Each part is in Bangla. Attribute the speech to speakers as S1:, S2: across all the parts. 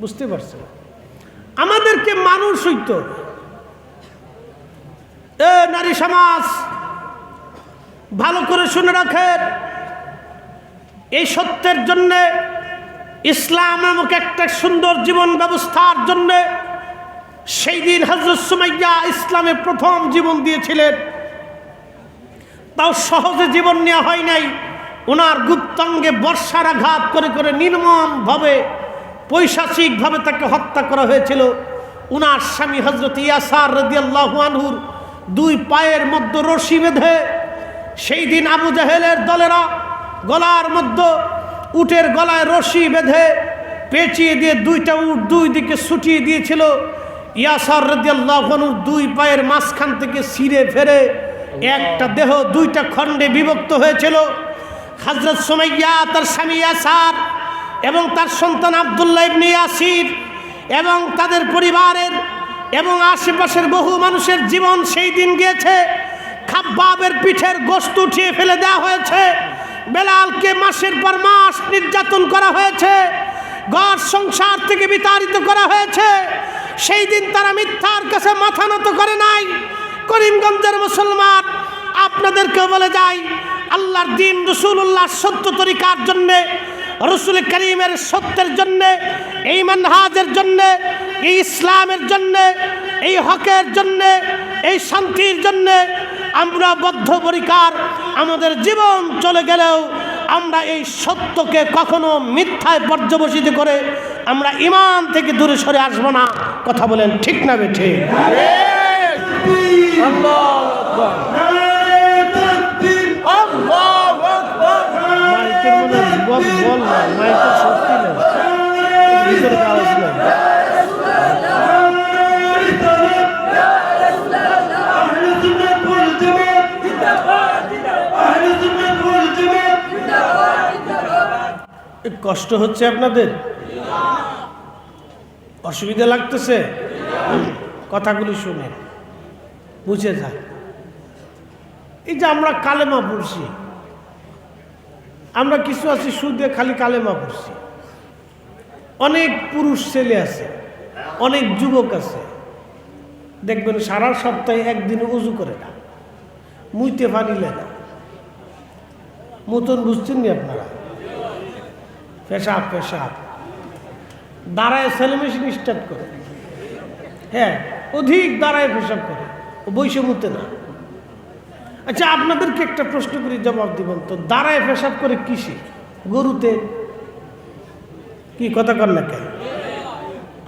S1: বুঝতে পারছেন? আমাদেরকে মানুষ হইতে। এ নারী সমাজ, ভালো করে শুনে রাখেন। এই সত্যের জন্যে, ইসলাম নামক একটা সুন্দর জীবন ব্যবস্থার জন্যে সেই দিন হজরত সুমাইয়া ইসলামে প্রথম জীবন দিয়েছিলেন। তাও সহজে জীবন নেওয়া হয় নাই। ওনার গুপ্তাঙ্গে বর্ষার আঘাত করে করে নির্মমভাবে পৈশাচিকভাবে তাকে হত্যা করা হয়েছিল। উনার স্বামী হজরত ইয়াসার রদিয়াল্লাহু দুই পায়ের মধ্যে রশি বেঁধে সেই দিন আবু জাহেলের দলেরা গলার মধ্যে উটের গলায় রশি বেঁধে পেঁচিয়ে দিয়ে দুইটা উট দুই দিকে ছুটিয়ে দিয়েছিল। ইয়াসার রদিয়াল্লাহনুর দুই পায়ের মাঝখান থেকে ছিঁড়ে ফেরে একটা দেহ দুইটা খণ্ডে বিভক্ত হয়েছিল। হজরত সোমাইয়া, তার স্বামী ইয়াসার এবং তার সন্তান আবদুল্লাহ ইবনে ইয়াসির এবং তাদের পরিবারের এবং আশেপাশের বহু মানুষের জীবন সেই দিন গিয়েছে। খাব্বাবের পিঠের গোস্ত উঠিয়ে ফেলে দেওয়া হয়েছে। বেলালকে মাসের পর মাস নির্যাতন করা হয়েছে। ঘর সংসার থেকে বিতাড়িত করা হয়েছে। সেই দিন তারা মিথ্যার কাছে মাথা নত করে নাই। করিমগঞ্জের মুসলমান আপনাদেরকে বলে যাই, আল্লাহর দিন রসুল্লাহ সত্য তরিকার জন্যে রসুল করিমের সত্যের জন্যে, এই মানহাজের জন্যে, এই ইসলামের জন্যে, এই হকের জন্যে, এই শান্তির জন্যে আমরা বদ্ধপরিকার, আমাদের জীবন চলে গেলেও আমরা এই সত্যকে কখনো মিথ্যায় পর্যবসিত করে আমরা ইমান থেকে দূরে সরে আসব না। কথা বলেন ঠিক না বেঠে বল বল না মাইকের শক্তি ভিতরে নেই কষ্ট হচ্ছে আপনাদের? অসুবিধা লাগতেছে? কথাগুলি শুনে বুঝে যাক এই যে আমরা কালেমা পড়ছি আমরা কিছু আছি, সুদে খালি কালেমা পড়ছি। অনেক পুরুষ ছেলে আছে, অনেক যুবক আছে। দেখবেন সারা সপ্তাহে একদিন উজু করে না, মুইতে পানিলে লেখা মতন বুঝছেন নি আপনারা? পেশাব পেশাব। দাঁড়ায় সেলে মেশিন স্টার্ট করে। হ্যাঁ অধিক দাঁড়ায় পেশাব করে মুতে না। আচ্ছা আপনাদেরকে একটা প্রশ্ন করি, জবাব দিবেন তো দাঁড়ায় পেশাব করে কিসে? গরুতে? কি কথা কর না কেন?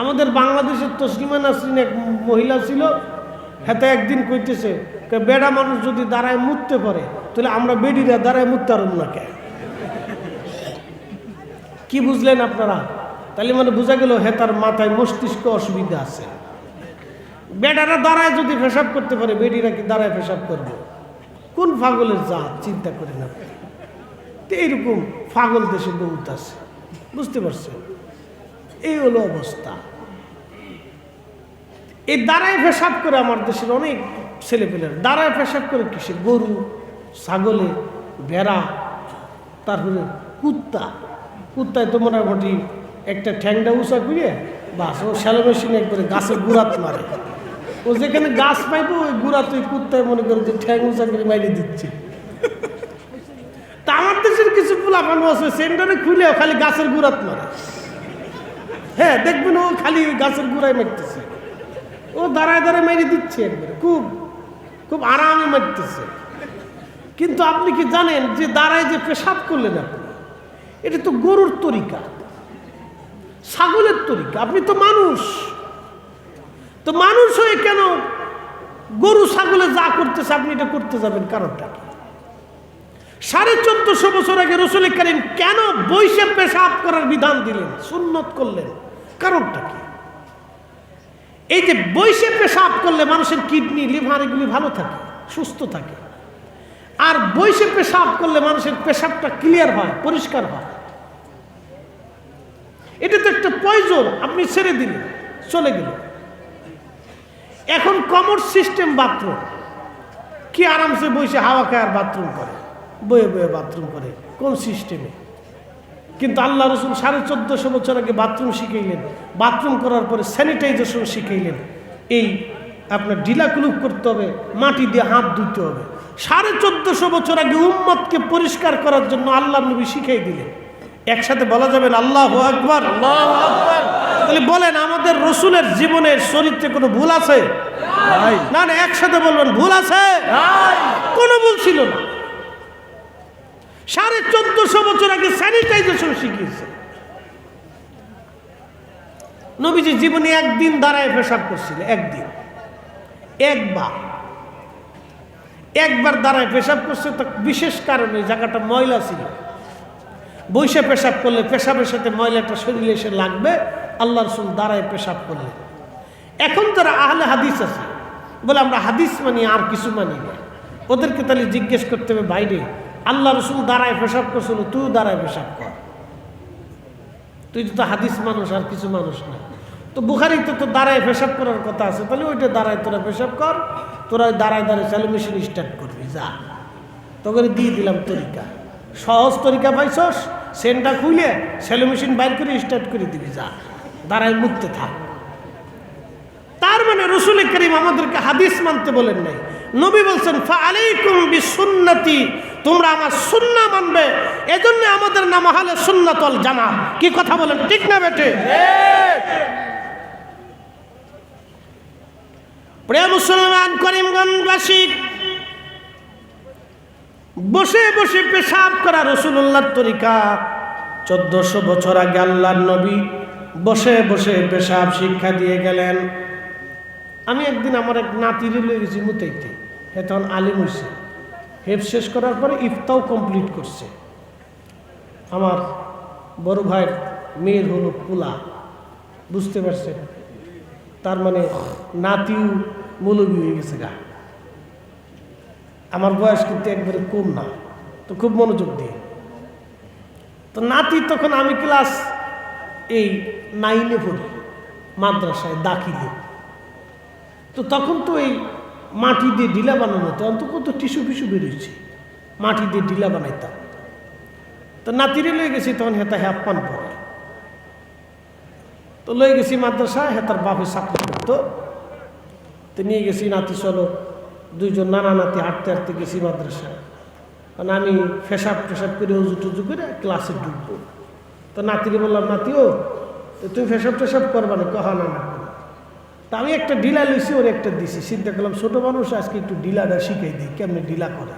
S1: আমাদের বাংলাদেশের তসলিমা নাসরিন এক মহিলা ছিল, হাতে একদিন কইতেছে বেড়া মানুষ যদি দাঁড়ায় মুততে পারে, তাহলে আমরা বেডিরা দাঁড়ায় মুততে পারব না কে কি বুঝলেন আপনারা? তাহলে মানে বোঝা গেল হে তার মাথায় মস্তিষ্ক অসুবিধা আছে। বেডারা দাঁড়ায় যদি পেশাব করতে পারে, বেডিরা কি দাঁড়ায় পেশাব করবে? কোন পাগলের জাত? চিন্তা করেন আপনি। তো এইরকম পাগল দেশে বহুত আছে। বুঝতে পারছেন? এই হলো অবস্থা। এই দাঁড়ায় পেশাব করে আমার দেশের অনেক ছেলেপেলের। দাঁড়ায় পেশাব করে কিসে গরু, ছাগলে, ভেড়া, তারপরে কুত্তা। কুত্তায় তো মোটামুটি একটা ঠ্যাংটা উঁচা করে বাস, ও শ্যালো মেশিনে একবারে গাছের গুড়াত মারে। ও যেখানে গাছ পাইবো, ওই গুড়াত তুই কুত্তায় মনে করে যে ঠ্যাং উঁচা করে মাইরে দিচ্ছে। তা আমার দেশের কিছু পোলাপানো আছে, সেন্টারে খুলে খালি গাছের গুড়াত মারে। হ্যাঁ দেখবেন ও খালি গাছের গুড়ায় মারতেছে। ও দাঁড়ায় দাঁড়ায় মেরে দিচ্ছে একবারে, খুব খুব আরামে মারতেছে। কিন্তু আপনি কি জানেন যে দাঁড়ায় যে পেশাব করলেন আপনি, এটা তো গরুর তরিকা। ছাগলের তরিকা, আপনি তো মানুষ। তো মানুষ হয়ে কেন গরু, ছাগলে যা করতেছে আপনি এটা করতে যাবেন কারণটা সাড়ে চোদ্দশো বছর আগে রসুল করিম কেন বৈশে পেশাব করার বিধান দিলেন, সুন্নত করলেন? কারণটা কি? এই যে বৈশে পেশাব করলে মানুষের কিডনি, লিভার এগুলি ভালো থাকে, সুস্থ থাকে। আর বৈশে পেশাব করলে মানুষের পেশাবটা ক্লিয়ার হয়, পরিষ্কার হয়। এটা তো একটা পয়জন আপনি ছেড়ে দিলেন, চলে গেল এখন কমর সিস্টেম বাথরুম। কি আরামসে বসে হাওয়া খায় আর বাথরুম করে? বয়ে বয়ে বাথরুম করে, কোন সিস্টেমে? কিন্তু আল্লাহ রসুল সাড়ে চোদ্দশো বছর আগে বাথরুম শিখাইলেন। বাথরুম করার পরে স্যানিটাইজেশন শিখাইলেন। এই আপনার ডিলাকুলুপ করতে হবে, মাটি দিয়ে হাত ধুতে হবে। সাড়ে চোদ্দশো বছর আগে উম্মতকে পরিষ্কার করার জন্য আল্লাহ নবী শিখাই দিলেন। একসাথে বলা যাবে না আল্লাহ আকবর। তাহলে বলেন আমাদের রসুলের জীবনের চরিত্রে কোনো ভুল আছে? না না একসাথে বলবেন ভুল আছে? কোনো ভুল ছিল না। সাড়ে চোদ্দশো বছর আগে স্যানিটাইজেশন শিখিয়েছে। নবীজি জীবনে একদিন দাঁড়ায় পেশাব করছিল একদিন। একবার। একবার দাঁড়ায় পেশাব করছে তো বিশেষ কারণে জায়গাটা ময়লা ছিল। বৈশে পেশাব করলে, পেশাবের সাথে ময়লাটা শরীরে এসে লাগবে আল্লাহ রসুল দাঁড়ায় পেশাব করলে। এখন যারা আহলে হাদিস আছে। বলে আমরা হাদিস মানি, আর কিছু মানি না। ওদেরকে তাহলে জিজ্ঞেস করতে হবে বাইরে আল্লাহ রসুল দাঁড়ায় পেশাব করছিল তুই দাঁড়ায় পেশাব কর। তুই তো হাদিস মানুষ, আর কিছু মানুষ না। তো বুখারিতে তো দাঁড়ায় পেশাব করার কথা আছে, তাহলে ওইটা দাঁড়ায় তোরা পেশাব কর, তোরা দাঁড়ায় দাঁড়ায় চালু মেশিন স্টার্ট করবি, যা। তোকে দিয়ে দিলাম তরিকা। সহজ তরিকা পাইছস সেনটা খুলে সেলো মেশিন বাইর করে স্টার্ট করে দিবি, যা। দাঁড়ায় মুক্তে থাক। তার মানে রসুল করিম আমাদেরকে হাদিস মানতে বলেন নাই। নবী বলছেন ফালাইকুম বিসুন্নতি তোমরা আমার সুন্না মানবে। এজন্য আমাদের নাম হলে সুন্নাতল জানা কি কথা বলেন, ঠিক না বেটে প্রিয় মুসলমান, করিমগঞ্জবাসী বসে বসে পেশাব করা রসুল্লাহর তরিকা। চোদ্দশো বছর আগে আল্লাহর নবী বসে বসে পেশাব শিক্ষা দিয়ে গেলেন। আমি একদিন আমার এক নাতিরে লয়ে গেছি মুতাইতে হে তখন আলিম হয়েছে হেফ শেষ করার পরে ইফতাও কমপ্লিট করছে। আমার বড় ভাইয়ের মেয়ের হলো পোলা। বুঝতে পারছেন? তার মানে নাতিও মৌলবী হয়ে গেছে গা। আমার বয়স কিন্তু একবারে কম না। তো খুব মনোযোগ দিয়ে। তো নাতি তখন আমি ক্লাস এই নাইনে পড়ি, মাদ্রাসায় দাখিলে। তো তখন তো এই মাটি দিয়ে ডিলা বানানো হতো অন্ত কত টিস্যু ফিসু বেরিয়েছে মাটি দিয়ে ডিলা বানাইতাম। তো নাতিরে লয়ে গেছি, তখন হেতা হ্যাপ পান পরে। তো লয়ে গেছি মাদ্রাসায়, হেতার বাপে চাকরি করতো। তো নিয়ে গেছি নাতি, চলো দুইজন নানা নাতি হাঁটতে হাঁটতে গেছি মাদ্রাসায়। কারণ আমি ফেসাব টেসাব করে উজু টুজু করে ক্লাসে ঢুকবো। তো নাতিকে বললাম নাতিও তুমি ফেসাব টেসাব করবা না? কহা, না না তা আমি একটা ডিলা লইছি, ওর একটা দিছি। চিন্তা করলাম, ছোটো মানুষ, আজকে একটু ডিলাটা শিখাই দিই, কেমনি ডিলা করে?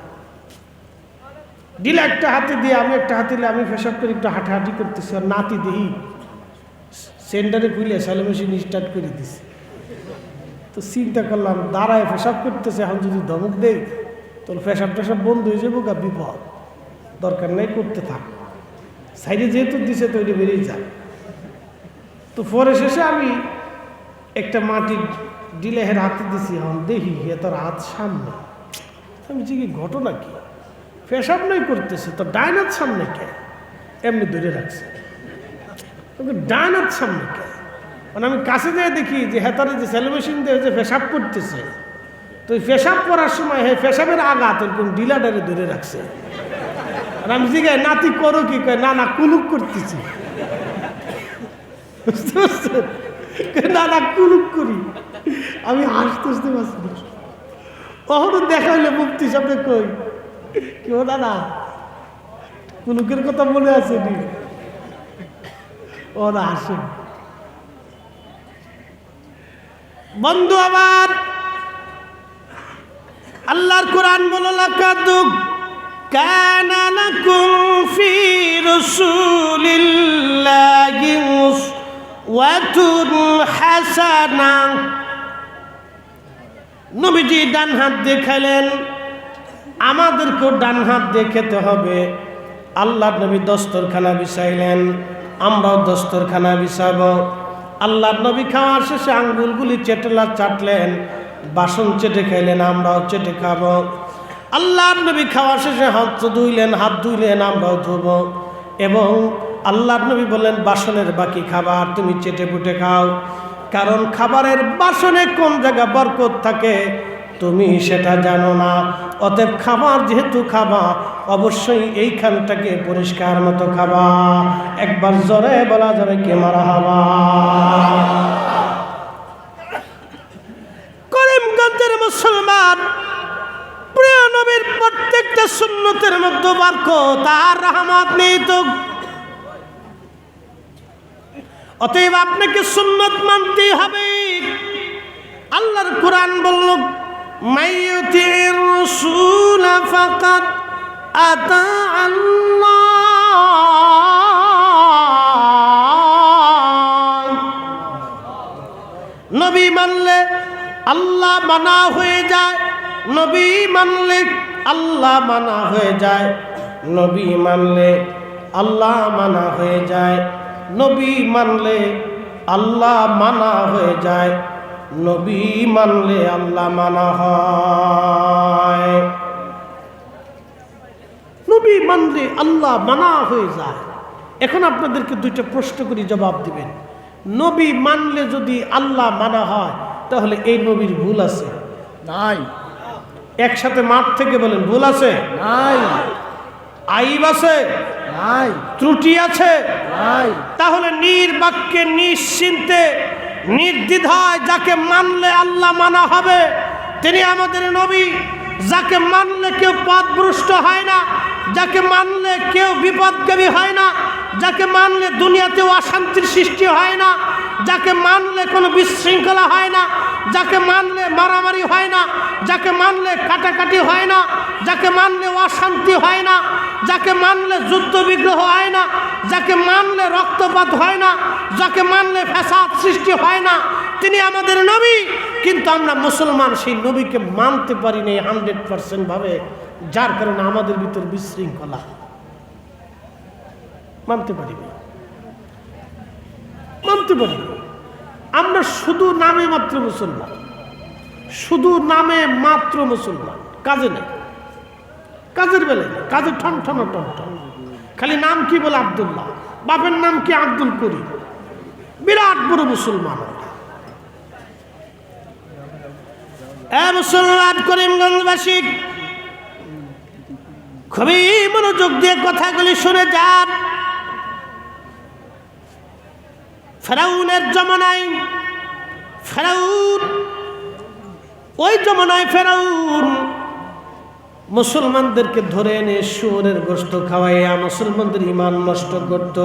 S1: ডিলা একটা হাতে দিয়ে আমি একটা হাতে দিয়ে আমি ফেসাব করে একটু হাঁটাহাঁটি করতেছি, আর নাতি দিই সেন্টারে খুলে স্যালো মেশিন স্টার্ট করে দিছি। তো চিন্তা করলাম, দাঁড়ায় পেশাব করতেছে, এখন যদি ধমক দেই তোর পেশাব টেশাব বন্ধ হয়ে যাব গা, বিপদ। দরকার নেই, করতে থাক। সাইডে যেহেতু দিছে, তো ওইটা বেরিয়ে যায় তো পরে শেষে আমি একটা মাটি ডিলে হের হাতে দিছি, এখন দেখি তোর হাত সামনে। আমি কি ঘটনা কি? পেশাব নাই করতেছে, তো ডাইন হাত সামনে কে? এমনি ধরে রাখছে। তোকে ডাইন হাত সামনে কে? মানে আমি কাছে যেয়ে দেখি যে হেতারে যে সেলিব্রেশন দিয়ে, যে পেশাব করতেছে। তো পেশাব করার সময় হে পেশাবের আঘাত এরকম ডিলাডারে ধরে রাখছে। আর আমি জিগাই নাতি করো কি? কয়, না না কুলুক করতেছি। না না কুলুক করি। আমি হাসতে হাসতে পারছি। কখনো দেখা হইলে মুক্তি সামনে কই কেউ না না কুলুকের কথা মনে আছে নি? ওরা হাসেন বন্ধু আমার, আল্লাহর কোরআন বলো লাকাদুক কানা ফি রাসূলিল্লাহি উসওয়াতুন হাসানা। নবীজি ডান হাত দিয়ে খেলেন আমাদেরকেও ডান হাত দিয়ে খেতে হবে। আল্লাহ নবী দস্তরখানা বিছাইলেন, আমরাও দস্তরখানা বিছাবো। আল্লাহ নবী খাওয়ার শেষে আঙ্গুলগুলি চেটেলা চাটলেন, বাসন চেটে খাইলেন, আমরাও চেটে খাব। আল্লাহ নবী খাওয়ার শেষে হাত ধুইলেন হাত ধুইলেন, আমরাও ধুব। এবং আল্লাহ নবী বললেন, বাসনের বাকি খাবার তুমি চেটে পুটে খাও। কারণ খাবারের বাসনে কোন জায়গা বরকত থাকে তুমি সেটা জানো না। অতএব খাবার যেহেতু খাবা, অবশ্যই এইখানটাকে পরিষ্কার মতো খাবা। একবার জরে বলা যাবে কে মারা হবা করিমগঞ্জের মুসলমান, প্রিয় নবীর প্রত্যেকটা সুন্নতের মধ্যে বাক্য, তার রহমত নেই তো। অতএব আপনাকে সুন্নত মানতেই হবে। আল্লাহর কোরআন বলল মাইয়ুতির রাসূল ফাকাদ আতা আল্লাহ নবী মানলে আল্লাহ মানা হয়ে যায়, নবী মানলে আল্লাহ মানা হয়ে যায়, নবী মানলে আল্লাহ মানা হয়ে যায়, নবী মানলে আল্লাহ মানা হয়ে যায়। নবী মানলে আল্লাহ মানা হয়। নবী মানলে আল্লাহ মানা হয়ে যায়। এখন আপনাদেরকে দুইটা প্রশ্ন করি জবাব দিবেন। নবী মানলে যদি আল্লাহ মানা হয় তাহলে এই নবীর ভুল আছে?
S2: নাই।
S1: একসাথে মাঠ থেকে বলেন ভুল আছে?
S2: নাই।
S1: আইব আছে?
S2: নাই।
S1: ত্রুটি আছে?
S2: নাই।
S1: তাহলে নির্বাক্যে নিশ্চিন্তে নির্দ্বিধায় যাকে মানলে আল্লাহ মানা হবে তিনি আমাদের নবী। যাকে মানলে কেউ পথভ্রষ্ট হয় না যাকে মানলে কেউ বিপদগামী হয় না যাকে মানলে দুনিয়াতেও অশান্তির সৃষ্টি হয় না যাকে মানলে কোনো বিশৃঙ্খলা হয় না যাকে মানলে মারামারি হয় না যাকে মানলে কাটাকাটি হয় না যাকে মানলে অশান্তি হয় না যাকে মানলে যুদ্ধ বিগ্রহ হয় না যাকে মানলে রক্তপাত হয় না যাকে মানলে ফ্যাসাদ সৃষ্টি হয় না তিনি আমাদের নবী কিন্তু আমরা মুসলমান সেই নবীকে মানতে পারি নাই হান্ড্রেড পার্সেন্ট ভাবে, যার কারণে আমাদের ভিতর বিশৃঙ্খলা। মানতে পারি না মানতে পারি না আমরা শুধু নামে মাত্র মুসলমান। শুধু নামে মাত্র মুসলমান। কাজে নেই। কাজের বেলায় নেই। কাজে ঠন ঠন টন ঠন খালি নাম কি বলে আবদুল্লাহ? বাপের নাম কি আব্দুল করিম? বিরাট বড় মুসলমান আমরা। এ মুসলমান করিমগঞ্জবাসী, খুবই মনোযোগ দিয়ে কথাগুলি শুনে যান। ফেরাউনের জমানায়, ফেরাউন, ওই জমানায় ফেরাউন মুসলমানদেরকে ধরে এনে শুয়োরের গোস্ত খাওয়াইয়া মুসলমানদের ইমান নষ্ট করত।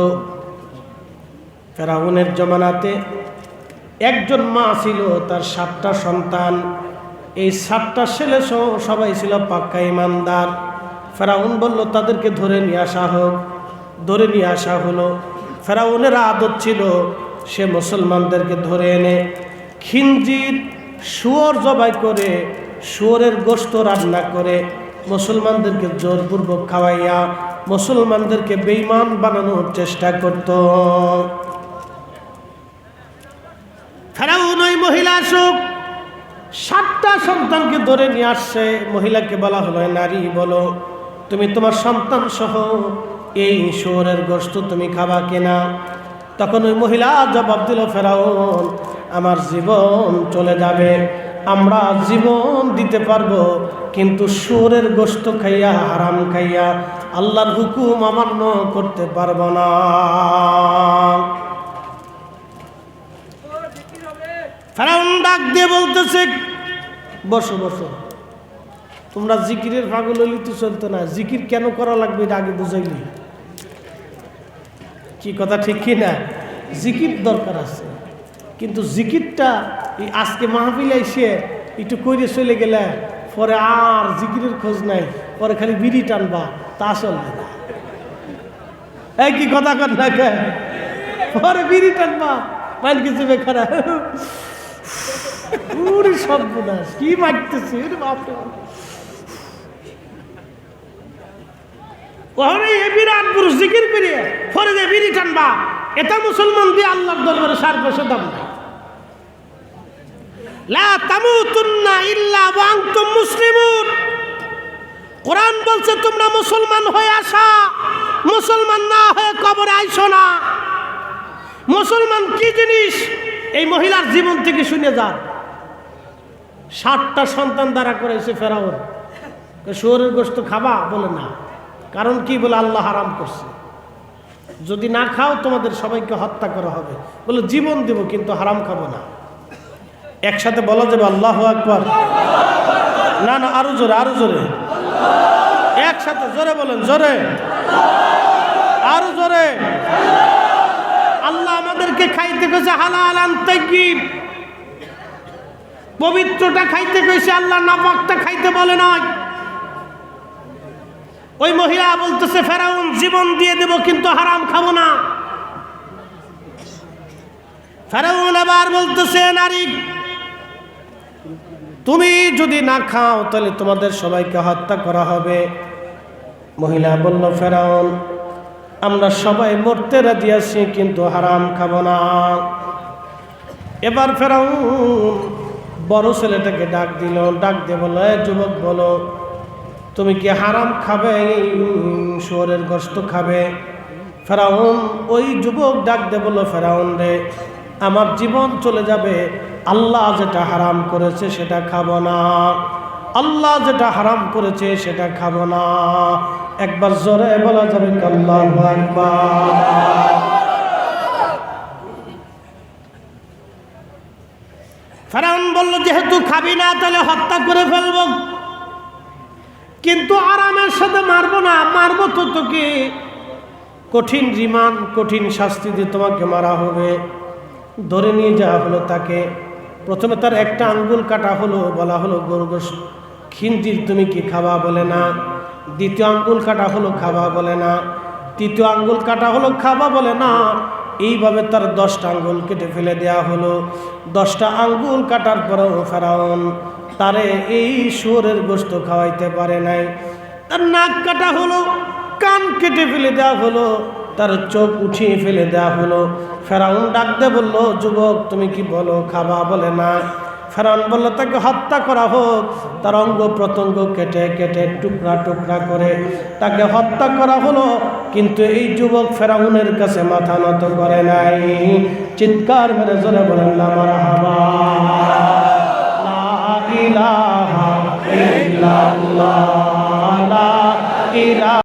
S1: ফেরাউনের জমানাতে একজন মা ছিল, তার সাতটা সন্তান। এই সাতটা ছেলে সহ সবাই ছিল পাক্কা ইমানদার। ফেরাউন বলল, তাদেরকে ধরে নিয়ে আসা হোক। ধরে নিয়ে আসা হলো। ফেরাউনের আদত ছিল, সে মুসলমানদেরকে ধরে এনে খিঞ্জির শুয়োর জবাই করে, শুয়োরের গোস্ত রান্না করে, মুসলমানদেরকে জোরপূর্বক খাওয়াইয়া মুসলমানদেরকে বেইমান বানানোর চেষ্টা করত। ফেরাউন ওই মহিলা আসুক সাতটা সন্তানকে ধরে নিয়ে আসছে। মহিলাকে বলা হলো, নারী, বলো, তুমি তোমার সন্তান সহ এই শুয়োরের গোস্ত তুমি খাবা কিনা? তখন ওই মহিলা জবাব দিল, ফেরাউন, আমার জীবন চলে যাবে, আমরা জীবন দিতে পারব, কিন্তু সুরের গোস্ত খাইয়া, হারাম খাইয়া আল্লাহর হুকুম অমান্য করতে পারব না। ফেরাউন ডাক দিয়ে বলতেছে, বসো বসো। তোমরা জিকিরের পাগল হইলে তো চলতো না। জিকির কেন করা লাগবে এটা আগে বুঝাইলি কি কথা ঠিক কি না? জিকির দরকার আছে। কিন্তু জিকিরটা এই আজকে মাহফিলে এসে একটু কইরে চলে গেলে পরে আর জিকিরের খোঁজ নাই, পরে খালি বিড়ি টানবা, তা চলবে না। এই কি কথা কর না পরে বিড়ি টানবা, মাইল কিছু বেখারা পুরি সর্বনাশ। কি মারতেছে? বাপরে। বাপ। এ বিরাট পুরুষ জিকির করে পরে যে বিড়ি টানবা। এটা মুসলমান দিয়ে আল্লাহর দরবারে সার পয়সা দাম লা তামুতুন্না ইল্লা ওয়া আনতুম মুসলিমুন। কোরআন বলছে, তোমরা মুসলমান হয়ে আসা। মুসলমান না হয়ে কবরে আইসো না। মুসলমান কি জিনিস? এই মহিলার জীবন থেকে শুনে যান। ষাটটা সন্তান দ্বারা করেছে ফেরাউন। শুয়োরের গোস্ত খাবা? বলে না। কারণ কি বলে? আল্লাহ হারাম করছে। যদি না খাও, তোমাদের সবাইকে হত্যা করা হবে। বলে, জীবন দেব, কিন্তু হারাম খাব না। একসাথে বলা যাবে, আল্লাহ আকবর। না না, আরও জোরে আরও জোরে। একসাথে জোরে বলেন, জোরে। আরও জোরে। আল্লাহ আমাদেরকে খাইতে কইছে, হালাল আনতে কি পবিত্রটা খাইতে কইছে আল্লাহ নাপাকটা খাইতে বলে নাই। ওই মহিলা বলতেছে, ফেরাউন, জীবন দিয়ে দেব, কিন্তু হারাম খাব না। ফেরাউন আবার বলতেছে, নারী, তুমি যদি না খাও, তাহলে তোমাদের সবাইকে হত্যা করা হবে। মহিলা বলল, ফেরাউন, আমরা সবাই মরতে রাজি আছি, কিন্তু হারাম খাব না। এবার ফেরাউন বড় ছেলেটাকে ডাক দিল, ডাক দিয়ে বলল, "এ যুবক, বলো, তুমি কি হারাম খাবে? শুয়োরের গোস্ত খাবে? ফেরাউন, ওই যুবক ডাক দে বলল, ফেরাউন রে, আমার জীবন চলে যাবে। আল্লাহ যেটা হারাম করেছে সেটা খাব না। আল্লাহ যেটা হারাম করেছে সেটা খাব না। একবার জোরে বলা যাবে কি আল্লাহু আকবার ফেরাউন বলল, যেহেতু খাবি না, তাহলে হত্যা করে ফেলব। কিন্তু আরামের সাথে মারবো না, মারবো তো তোকে। কঠিন রিমান্ড, কঠিন শাস্তি দিয়ে তোমাকে মারা হবে। ধরে নিয়ে যাওয়া হলো তাকে। প্রথমে তার একটা আঙ্গুল কাটা হলো, বলা হলো গরু গোস খিন্তির তুমি কি খাবা? বলে না। দ্বিতীয় আঙ্গুল কাটা হলো, খাবা? বলে না। তৃতীয় আঙ্গুল কাটা হলো, খাবা? বলে না। এইভাবে তার দশটা আঙ্গুল কেটে ফেলে দেওয়া হলো। দশটা আঙ্গুল কাটার পরেও ফেরাউন তারে এই শুয়োরের গোস্ত খাওয়াইতে পারে নাই। তার নাক কাটা হলো, কান কেটে ফেলে দেওয়া হলো, তার চোখ উঠিয়ে ফেলে দেওয়া হলো। ফেরাউন ডাকতে বলল, যুবক, তুমি কি বলো, খাবা বলে না? ফেরাউন বলল, তাকে হত্যা করা হোক। তার অঙ্গ প্রত্যঙ্গ কেটে কেটে টুকরা টুকরা করে তাকে হত্যা করা হলো। কিন্তু এই যুবক ফেরাউনের কাছে মাথা নত করে নাই। চিৎকার মেরে জোরে বলেন না হাবা